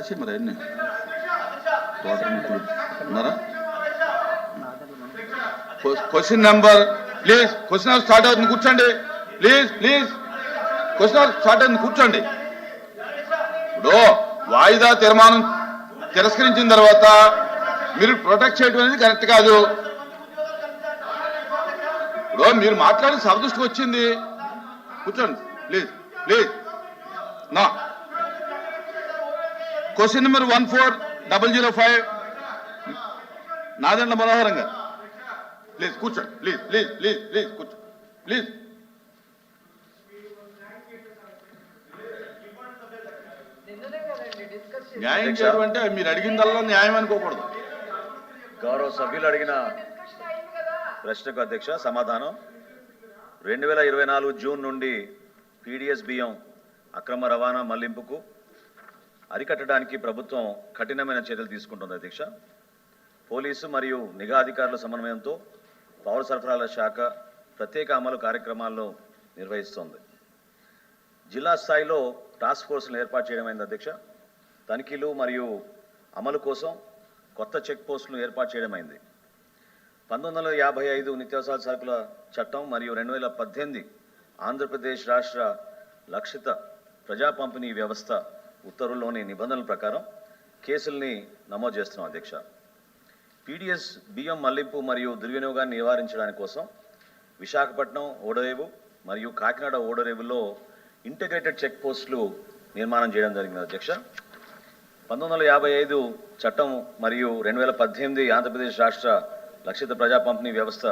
రాసి మరి అన్ని టోటల్ ఉన్నారా? Question number please question hour start అవుతుంది కూర్చోండి. Please please question hour start అవుతుంది కూర్చోండి. ఇప్పుడు వాయిదా తీర్మానం తిరస్కరించిన తర్వాత మీరు ప్రొటెక్ట్ చేయడం అనేది కరెక్ట్ కాదు. ఇప్పుడు మీరు మాట్లాడి సరదృష్టికి వచ్చింది. కూర్చోండి ప్లీజ్ ప్లీజ్ నా question number one four double zero five Nadendla Manohar గారు. ప్లీజ్ కూర్చోండి ప్లీజ్ ప్లీజ్ ప్లీజ్ ప్లీజ్ కూర్చో. ప్లీజ్ న్యాయం చేయడం అంటే మీరు అడిగిందల్లా న్యాయం అనుకోకూడదు. గౌరవ సభ్యులు అడిగిన ప్రశ్నకు అధ్యక్ష సమాధానం. రెండు వేల ఇరవై నాలుగు జూన్ నుండి పీడిఎస్ బియ్యం అక్రమ రవాణా మళ్ళింపుకు అరికట్టడానికి ప్రభుత్వం కఠినమైన చర్యలు తీసుకుంటుంది అధ్యక్ష పోలీసు మరియు నిఘా అధికారుల సమన్వయంతో పౌర సరఫరాల శాఖ ప్రత్యేక అమలు కార్యక్రమాలను నిర్వహిస్తోంది. జిల్లా స్థాయిలో టాస్క్ ఫోర్స్ను ఏర్పాటు చేయడమైంది అధ్యక్ష. తనిఖీలు మరియు అమలు కోసం కొత్త చెక్ పోస్టులను ఏర్పాటు చేయడమైంది పంతొమ్మిది వందల యాభై ఐదు నిత్యావసర సరుకుల చట్టం మరియు రెండు వేల పద్దెనిమిది ఆంధ్రప్రదేశ్ రాష్ట్ర లక్షిత ప్రజా పంపిణీ వ్యవస్థ ఉత్తర్వుల్లోని నిబంధనల ప్రకారం కేసుల్ని నమోదు చేస్తున్నాం అధ్యక్ష. పీడిఎస్ బియ్యం మళ్ళింపు మరియు దుర్వినియోగాన్ని నివారించడానికి కోసం విశాఖపట్నం ఓడరేవు మరియు కాకినాడ ఓడరేవుల్లో ఇంటిగ్రేటెడ్ చెక్ పోస్టులు నిర్మాణం చేయడం జరిగింది అధ్యక్ష. పంతొమ్మిది వందల యాభై ఐదు చట్టం మరియు రెండు వేల పద్దెనిమిది ఆంధ్రప్రదేశ్ రాష్ట్ర లక్షిత ప్రజా పంపిణీ వ్యవస్థ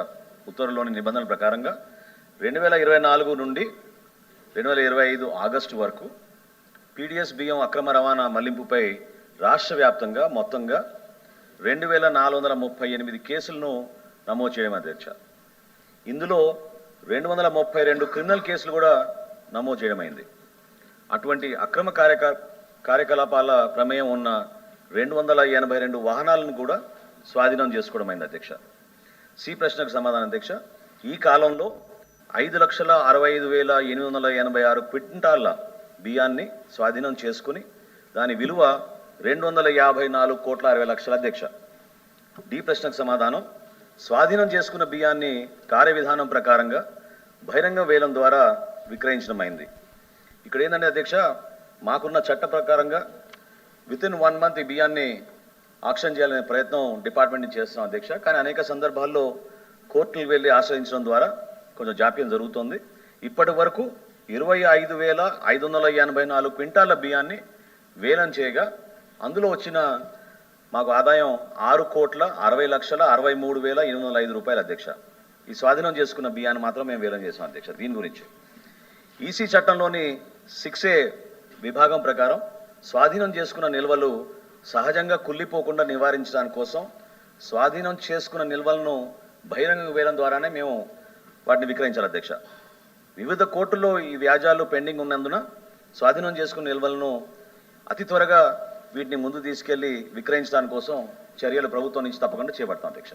ఉత్తర్వులోని నిబంధనల ప్రకారంగా రెండు వేల ఇరవై నాలుగు నుండి రెండు వేల ఇరవై ఐదు ఆగస్టు వరకు పీడిఎస్ బియ్యం అక్రమ రవాణా మళ్ళింపుపై రాష్ట్ర వ్యాప్తంగా మొత్తంగా రెండు వేల నాలుగు వందల ముప్పై ఎనిమిది కేసులను నమోదు చేయడం అధ్యక్ష ఇందులో రెండు వందల ముప్పై రెండు క్రిమినల్ కేసులు కూడా నమోదు చేయడమైంది అటువంటి అక్రమ కార్యక కార్యకలాపాల ప్రమేయం ఉన్న రెండు వందల ఎనభై రెండు వాహనాలను కూడా స్వాధీనం చేసుకోవడమైంది అధ్యక్ష. సి ప్రశ్నకు సమాధానం అధ్యక్ష. ఈ కాలంలో ఐదు లక్షల అరవై ఐదు వేల ఎనిమిది వందల ఎనభై ఆరు క్వింటాళ్ళ బియ్యాన్ని స్వాధీనం చేసుకుని దాని విలువ రెండు వందల యాభై నాలుగు కోట్ల అరవై లక్షల అధ్యక్ష. డి ప్రశ్నకు సమాధానం స్వాధీనం చేసుకున్న బియ్యాన్ని కార్యవిధానం ప్రకారంగా బహిరంగ వేలం ద్వారా విక్రయించడమైంది. ఇక్కడ ఏంటంటే అధ్యక్ష మాకున్న చట్ట ప్రకారంగా విత్ ఇన్ వన్ మంత్ ఈ బియ్యాన్ని ఆక్షన్ చేయాలనే ప్రయత్నం డిపార్ట్మెంట్ నుంచి చేస్తున్నాం అధ్యక్ష. కానీ అనేక సందర్భాల్లో కోర్టులు వెళ్ళి ఆశ్రయించడం ద్వారా కొంచెం జాప్యం జరుగుతోంది. ఇప్పటి వరకు ఇరవై ఐదు వేల ఐదు వందల ఎనభై నాలుగు క్వింటాల బియ్యాన్ని వేలం చేయగా అందులో వచ్చిన మాకు ఆదాయం ఆరు కోట్ల అరవై లక్షల అరవై మూడు వేల ఎనిమిది వందల ఐదు రూపాయలు అధ్యక్ష. ఈ స్వాధీనం చేసుకున్న బియ్యాన్ని మాత్రం మేము వేలం చేసాం అధ్యక్ష దీని గురించి. ఈసీ చట్టంలోని సిక్స్ ఏ విభాగం ప్రకారం స్వాధీనం చేసుకున్న నిల్వలు సహజంగా కుళ్ళిపోకుండా నివారించడానికి కోసం స్వాధీనం చేసుకున్న నిల్వలను బహిరంగ వేలం ద్వారానే మేము వాటిని విక్రయించాలి అధ్యక్ష. వివిధ కోర్టుల్లో ఈ వ్యాజాలు పెండింగ్ ఉన్నందున స్వాధీనం చేసుకున్న నిల్వలను అతి త్వరగా వీటిని ముందు తీసుకెళ్ళి విక్రయించడానికి కోసం చర్యలు ప్రభుత్వం నుంచి తప్పకుండా చేపడతాం అధ్యక్ష.